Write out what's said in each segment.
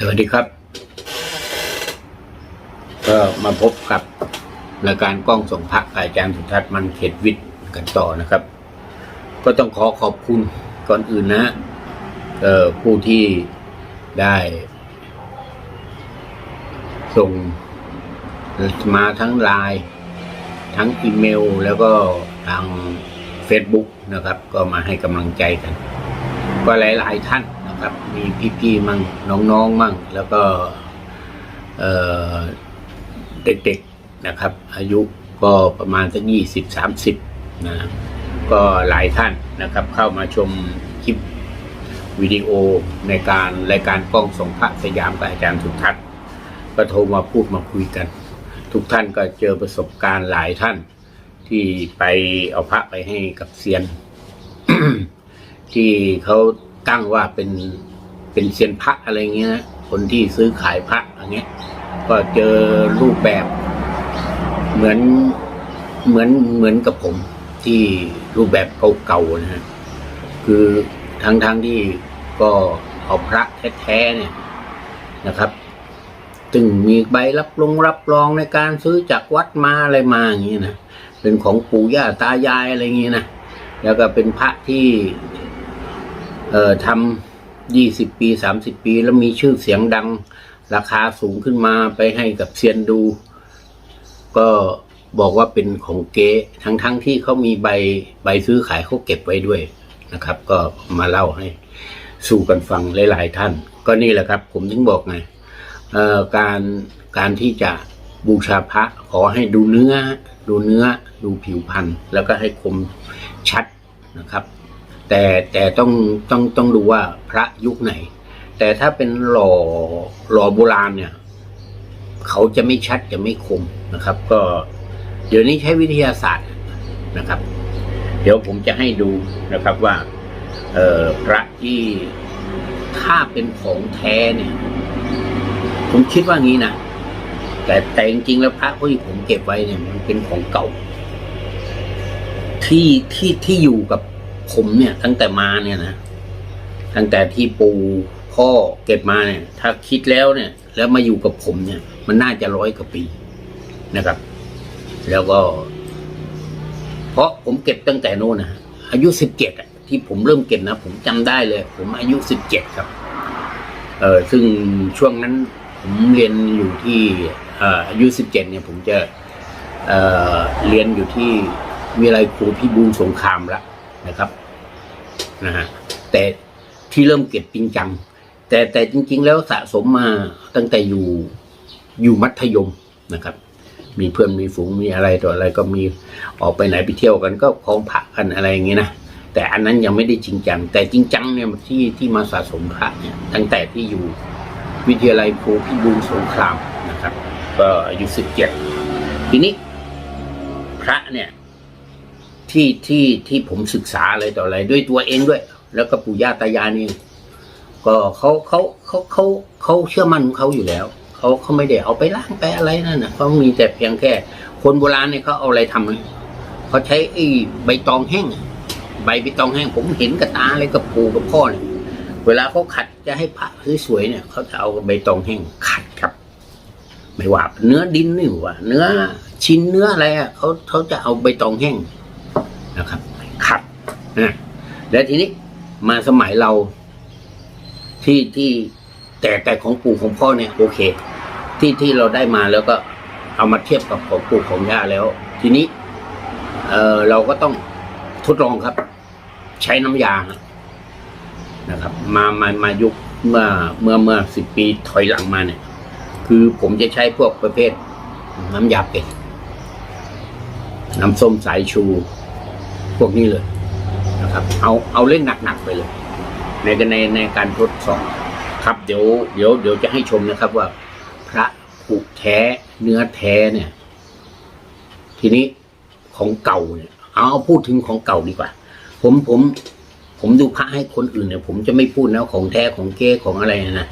สวัสดีครับ ก็มาพบกับรายการกล้องส่งพระกับอาจารย์สุทัศน์มันเขตวิทย์กันต่อนะครับ ก็ต้องขอขอบคุณก่อนอื่นนะเอ่อผู้ที่ได้ส่งมาทั้งไลน์ทั้งอีเมลแล้วก็ทาง Facebook นะครับ ก็มาให้กำลังใจกัน ก็หลาย ๆ ท่าน ครับ มีพี่ๆมั่งน้องๆมั่ง แล้วก็เด็กๆนะครับ อายุก็ประมาณสักยี่สิบสามสิบนะก็หลายท่านนะครับ เข้ามาชมคลิปวิดีโอในการรายการกล้องส่งพระสยามกับอาจารย์สุทัศน์ก็โทรมาพูดมาคุยกัน ทุกท่านก็เจอประสบการณ์หลายท่าน ที่ไปเอาพระไปให้กับเซียน ที่เขา ตั้งว่าเป็นเป็นเซียนพระอะไรเงี้ย คนที่ซื้อขายพระอย่างเงี้ย ก็เจอรูปแบบ เหมือนเหมือนเหมือนกับผมที่รูปแบบเก่าๆนะฮะคือทั้งๆทที่ก็เอาพระแท้ๆเนี่ยนะครับซึ่งมีใบรับรองรับรองในการซื้อจากวัดมาอะไรมาอย่างนี้นะเป็นของปู่ย่าตายายอะไรอย่างนี้นะแล้วก็เป็นพระที่ เอ่อทำยี่สิบปีสามสิบปี แล้วมีชื่อเสียงดัง ราคาสูงขึ้นมาไปให้กับเซียนดู ก็บอกว่าเป็นของเก๊ทั้งๆทที่เขามีใบใบซื้อขายเขาเก็บไว้ด้วยนะครับ ก็มาเล่าให้สู่กันฟังหลายๆท่าน ก็นี่แหละครับ ผมถึงบอกไงเอ่อการการที่จะบูชาพระขอให้ดูเนื้อ ดูเนื้อ ดูผิวพรรณแล้วก็ให้คมชัดนะครับ แต่แต่ต้องต้องต้องดูว่าพระยุคไหน แต่ถ้าเป็นหล่อหล่อโบราณเนี่ย เขาจะไม่ชัดจะไม่คมนะครับ ก็เดี๋ยวนี้ใช้วิทยาศาสตร์นะครับ เดี๋ยวผมจะให้ดูนะครับว่าเออพระที่ถ้าเป็นของแท้เนี่ย ผมคิดว่างี้นะแต่แต่จริงๆแล้วพระที่ผมเก็บไว้เนี่ย มันเป็นของเก่า ที่ที่ที่อยู่กับ ผมเนี่ยตั้งแต่มาเนี่ยนะตั้งแต่ที่ปู่พ่อเก็บมาเนี่ย ถ้าคิดแล้วเนี่ย แล้วมาอยู่กับผมเนี่ย มันน่าจะร้อยกว่าปีนะครับ แล้วก็ เพราะผมเก็บตั้งแต่โน่นนะอายุสิบเจ็ดที่ผมเริ่มเก็บนะผมจำได้เลย ผมอายุสิบเจ็ดครับ เออซึ่งช่วงนั้นผมเรียนอยู่ที่อายุสิบเจ็ดเนี่ย ผมจะเออเรียนอยู่ที่วิทยาลัยครูพิบูลสงครามล้ว นะครับนะฮะแต่ที่เริ่มเก็บจริงจัง แต่แต่จริง ๆ แล้วสะสมมาตั้งแต่อยู่อยู่มัธยมนะครับ มีเพื่อนมีฝูงมีอะไรต่ออะไรก็มีออกไปไหนไปเที่ยวกันก็คล้องพระกันอะไรอย่างเงี้ยนะแต่อันนั้นยังไม่ได้จริงจัง แต่จริงจังเนี่ยที่ที่มาสะสมพระเนี่ย ตั้งแต่ที่อยู่วิทยาลัยครูพิบูลสงครามนะครับ ก็อายุสิบเจ็ดทีนี้พระเนี่ย ที่ที่ที่ผมศึกษาอะไรต่ออะไรด้วยตัวเองด้วย แล้วก็ปู่ย่าตายายนี่ก็เขาเขาเขาเขาเขาเชื่อมั่นของเขาอยู่แล้วเขาเขาไม่ได้เอาไปล้างไปอะไรนั่นนะเขามีแต่เพียงแค่ คนโบราณเนี่ยเขาเอาอะไรทำนะเขาใช้ไอ้ใบตองแห้งใบใบตองแห้ง ผมเห็นกับตาเลยกับปู่กับพ่อเนี่ยเวลาเขาขัดจะให้พระสวยๆเนี่ยเขาจะเอาใบตองแห้งขัดครับ ไม่ว่า เนื้อดินนี่ว่า เนื้อชิ้นเนื้ออะไรอะเขาเขาจะเอาใบตองแห้ง นะแล้วทีนี้มาสมัยเราที่ที่แต่แต่ของปู่ของพ่อเนี่ยโอเค ที่ที่เราได้มาแล้วก็เอามาเทียบกับของปู่ของย่าแล้ว ทีนี้ เออเราก็ต้องทดลองครับ ใช้น้ำยานะครับ มามามายุคเมื่อเมื่อเมื่อสิบปีถอยหลังมาเนี่ย คือผมจะใช้พวกประเภท น้ำยาเป็ดน้ำส้มสายชู พวกนี้เลย นะครับ เอาเอาเล่นหนักๆไปเลย ในในในการทดสอบครับเดี๋ยวเดี๋ยวเดี๋ยวจะให้ชมนะครับว่า พระผูกแท้เนื้อแท้เนี่ย ทีนี้ของเก่าเนี่ย เอาพูดถึงของเก่าดีกว่า ผมผมผมดูพระให้คนอื่นเนี่ย ผมจะไม่พูดนะของแท้ของเก้ของอะไรนะ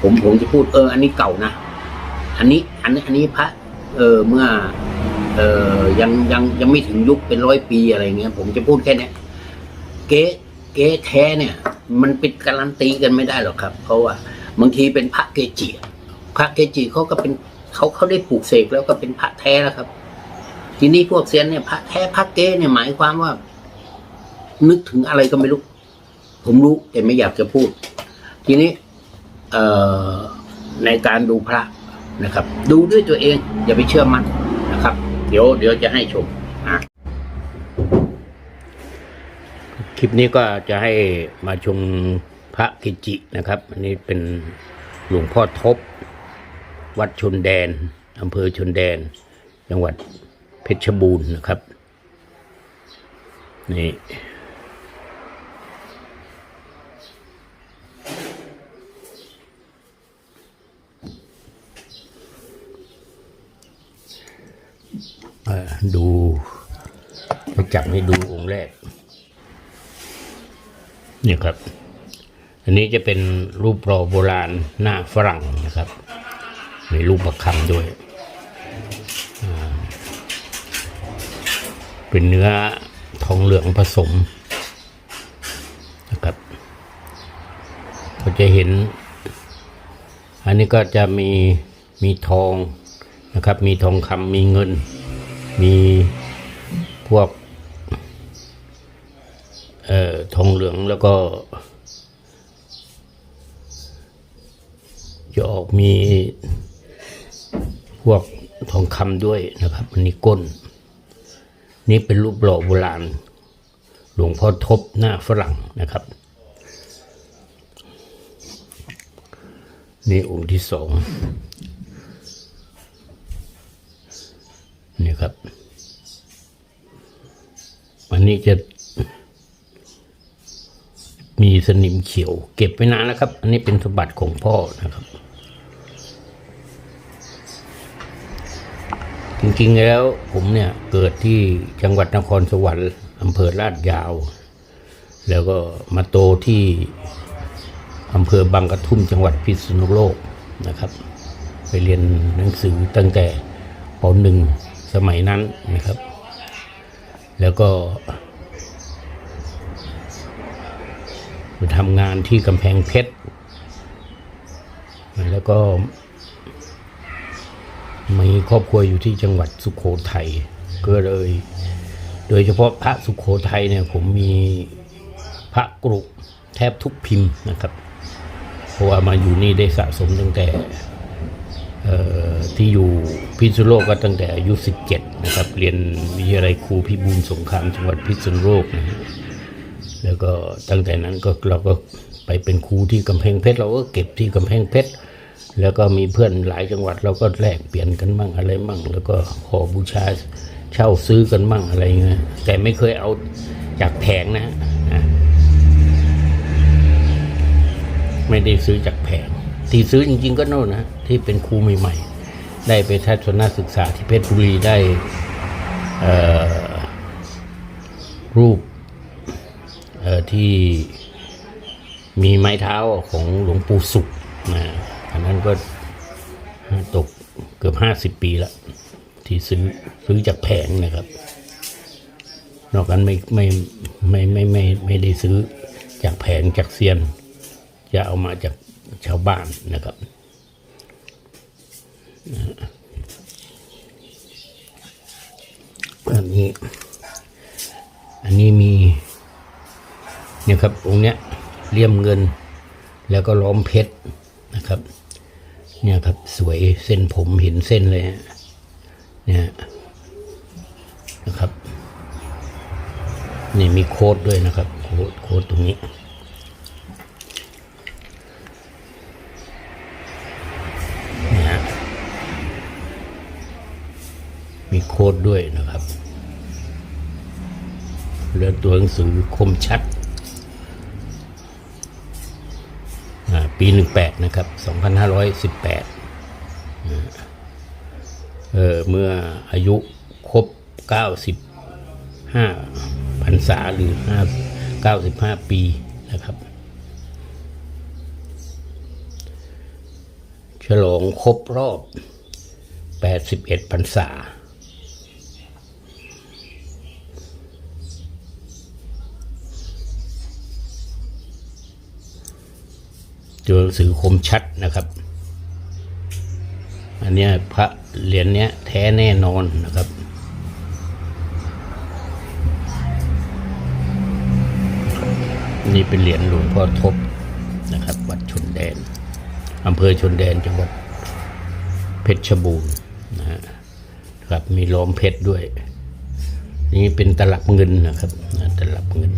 ผมผมจะพูดเออ อันนี้เก่านะอันนี้ อันนี้อันนี้พระ เออเมื่อ เออยังยังยังไม่ถึงยุคเป็นร้อยปีอะไรเงี้ยผมจะพูดแค่นี้ เก๊เก๊แท้เนี่ย มันเป็นการันตีกันไม่ได้หรอกครับ เพราะว่าบางทีเป็นพระเกจิพระเกจิเขาก็เป็นเขาเขาได้ปลูกเสกแล้วก็เป็นพระแท้แล้วครับ ทีนี้พวกเซียนเนี่ยพระแท้พระเก้เนี่ยหมายความว่า นึกถึงอะไรก็ไม่รู้ผมรู้แต่ไม่อยากจะพูด ทีนี้เอ่อในการดูพระนะครับ ดูด้วยตัวเอง อย่าไปเชื่อมันนะครับ เดี๋ยวเดี๋ยวจะให้ชม ลิปนี้ก็จะให้มาชมพระกิจินะครับ อันนี้เป็นหลวงพ่อทบ วัดชนแดนอำเภอชนแดน จังหวัดเพชรบูรณ์นะครับ นี่ดูมาจับให้ดูองค์แรก นี่ยครับ อันนี้จะเป็นรูปโปรโบราณหน้าฝรั่งนะครับ มีรูปประคำด้วย เป็นเนื้อทองเหลืองผสมนะครับก็จะเห็น อันนี้ก็จะมีมีทองนะครับ มีทองคำมีเงิน มีพวก ออทองเหลืองแล้วก็ จะออกมีพวกทองคำด้วยนะครับอันนี้ก้น นี่เป็นรูปหล่อโบราณ หลวงพ่อทบหน้าฝรั่งนะครับ นี่องค์ที่สองนี่ครับ อันนี้จะ มีสนิมเขียว เก็บไว้นานแล้วครับ อันนี้เป็นสมบัติของพ่อนะครับ จริงๆแล้วผมเนี่ยเกิดที่จังหวัดนครสวรรค์อำเภอลาดยาว แล้วก็มาโตที่อำเภอบางกระทุ่มจังหวัดพิษณุโลกนะครับ ไปเรียนหนังสือตั้งแต่ปหนึ่งสมัยนั้นนะครับ แล้วก็ไป ทำงานที่กำแพงเพชร แล้วก็มีครอบครัวอยู่ที่จังหวัดสุขโขทัยก็เลย โดยเฉพาะพระสุขโขทัยเนี่ยผมมีพระกรุแทบทุกพิมพ์นะครับ เพราะว่ามาอยู่นี่ได้สะสมตั้งแต่ที่อยู่พิษณุโลกก็ตั้งแต่อายุ 17 นะครับ เรียนวิทยาลัยครูพิบูลสงครามจังหวัดพิษณุโลกนะฮะ แล้วก็ตั้งแต่นั้นก็เราก็ไปเป็นครูที่กำแพงเพชรเราก็เก็บที่กำแพงเพชรแล้วก็มีเพื่อนหลายจังหวัดเราก็แลกเปลี่ยนกันมั่งอะไรมั่ง แล้วก็ขอบูชาเช่าซื้อกันมั่งอะไรเงี้ยแต่ไม่เคยเอาจากแผงนะฮะไม่ได้ซื้อจากแผง ที่ซื้อจริง ๆ ก็โน่นนะที่เป็นครูใหม่ๆ ได้ไปทัศนศึกษาที่เพชรบุรีได้รูป ที่มีไม้เท้าของหลวงปู่สุขนะอันนั้นก็ตกเกือบห้าสิบปีล้วที่ซื้อซื้อจากแผงนะครับ นอกนั้นไม่ไม่ไม่ไม่ไม่ไม่ได้ซื้อจากแผงจากเซียน จะเอามาจากชาวบ้านนะครับอันนี้ อันนี้มี นี่ยครับองค์เนี้ยเลี่ยมเงิน แล้วก็ล้อมเพชรนะครับ เนี่ยครับสวยเส้นผมเห็นเส้นเลยเนี่ยนะครับนี่มีโค้ดด้วยนะครับ โค้ดโค้ดตรงนี้เนี่ยฮะมีโค้ดด้วยนะครับ เลือตัวหนังสือคมชัดอ่า ปีหนึ่งแปดนะครับสองพันห้าร้อยสิบแปดเออเมื่ออายุครบเก้าสิบห้าพรรษาหรือห้าเก้าสิบห้าปีนะครับ ฉลองครบรอบ 81พรรษา ตัวหนังสือคมชัดนะครับ อันนี้พระเหรียญเนี้ยแท้แน่นอนนะครับนี่เป็นเหรียญหลวงพ่อทบนะครับ วัดชนแดนอำเภอชนแดนจังหวัดเพชรบูรณ์นะครับมีล้อมเพชรด้วย นี่เป็นตลับเงินนะครับตลับเงิน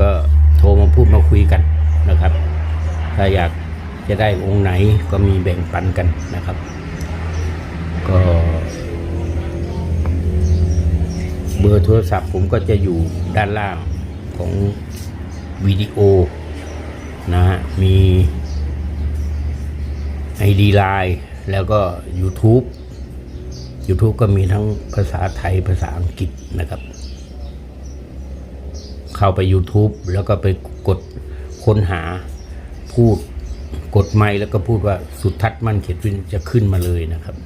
ก็โทรมาพูดมาคุยกันนะครับ ถ้าอยากจะได้องค์ไหนก็มีแบ่งปันกันนะครับ ก็เบอร์โทรศัพท์ผมก็จะอยู่ด้านล่างของวิดีโอนะฮะมี ID Line แล้วก็ YouTube YouTube ก็มีทั้งภาษาไทยภาษาอังกฤษนะครับ เข้าไป YouTube แล้วก็ไปกดค้นหาพูดกดไมค์แล้วก็พูดว่าสุดทัศน์มั่นเขตวินจะขึ้นมาเลยนะครับ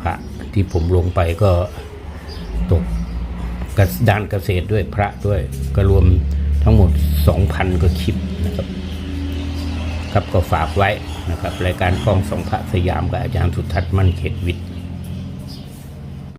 พระที่ผมลงไปก็ตกกระด้านเกษตรด้วยพระด้วย ก็รวมทั้งหมด 2,000กว่าคลิปนะครับ ครับก็ฝากไว้นะครับ รายการกล้องสองพระสยามกับอาจารย์สุทัศน์มั่นเขตวิทย์